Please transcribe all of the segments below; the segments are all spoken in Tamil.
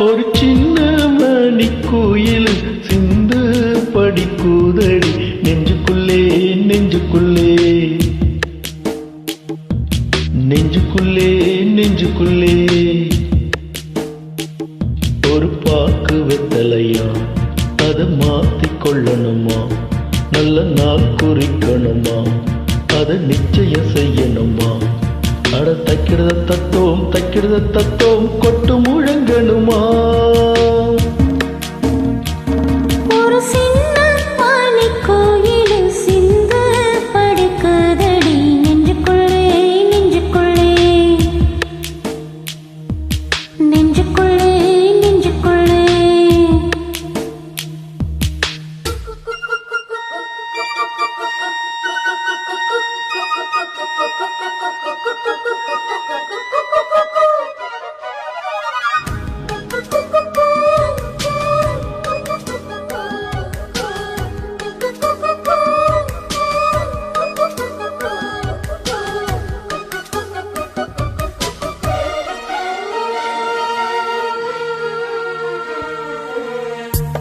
ஒரு சின்ன மணி கோயில் சிந்து படிக்குதடி நெஞ்சுக்குள்ளே நெஞ்சுக்குள்ளே. நெஞ்சுக்குள்ளே நெஞ்சுக்குள்ளே. ஒரு பாக்கு வெத்தலையா அதை மாத்தி கொள்ளணுமா? நல்ல நாள் குறிக்கணுமா? அதை நிச்சயம் செய்யணுமா? அட தைக்கிறத தத்தோம் தைக்கிறத தத்தோம் கொட்டு முழங்கணுமா?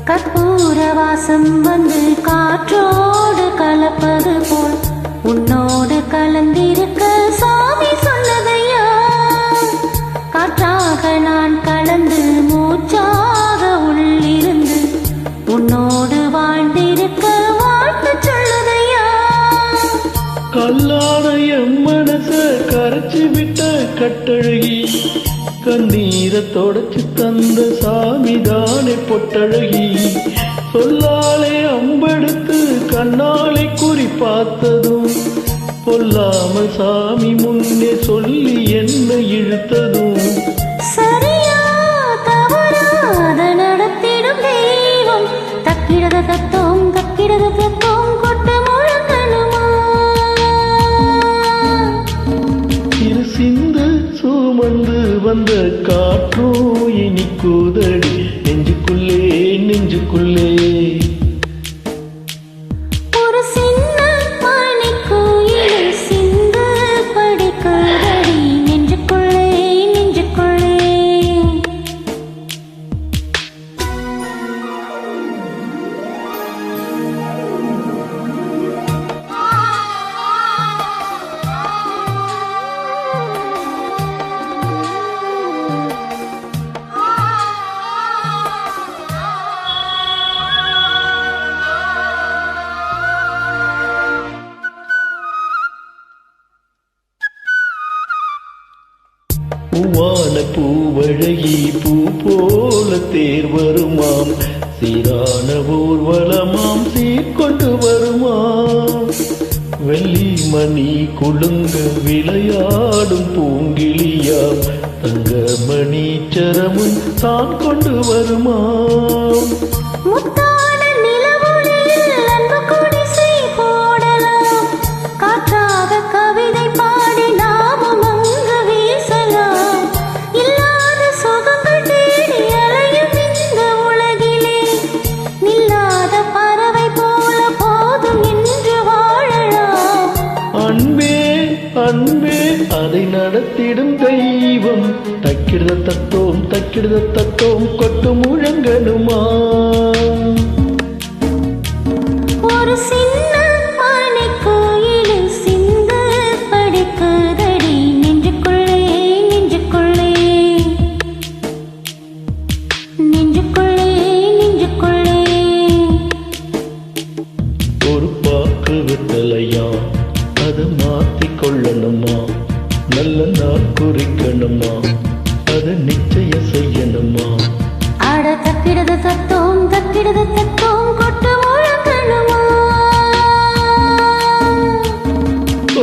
கற்பூர வாசம் வந்து காற்றோடு கலப்பது போல் உன்னோடு கலந்திருக்க சாமி சொன்னதையா? காற்றாக நான் கலந்து மூச்சாக உள்ளிருந்து உன்னோடு வாழ்ந்திருக்க வாழ்த்து சொல்லுதையா? கல்லான என் மனச கரைச்சி விட்ட கட்டழகி கண்ணீரை தொடச்சு தந்த சாமி தானே பொட்டழகி. சொல்லாலே அம்பெடுத்து கண்ணாலை குறி பார்த்ததும் பொல்லாமல் சாமி முன் கூதடி நெஞ்சுக்குள்ளே நெஞ்சுக்குள்ளே. பூவான பூவழகி பூ போல தேர் வருமாம். சீரான ஊர்வலமாம் சீர்கொண்டு வருமாம். வெள்ளி மணி குலுங்க விளையாடும் பூங்கிழியாம். தங்க மணி சரமும் தான் கொண்டு வருமாம். முத்தான தத்தோம் தக்கிடுத தத்தோம் கொட்டு முழங்கணுமா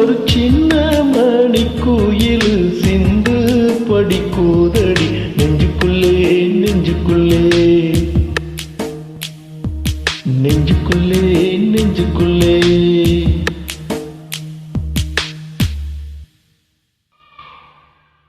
ஒரு சின்ன மணிக்குயில் கோயில் சிந்து படிக்குதடி. நெஞ்சுக்குள்ளே நெஞ்சுக்குள்ளே. நெஞ்சுக்குள்ளே நெஞ்சுக்குள்ளே.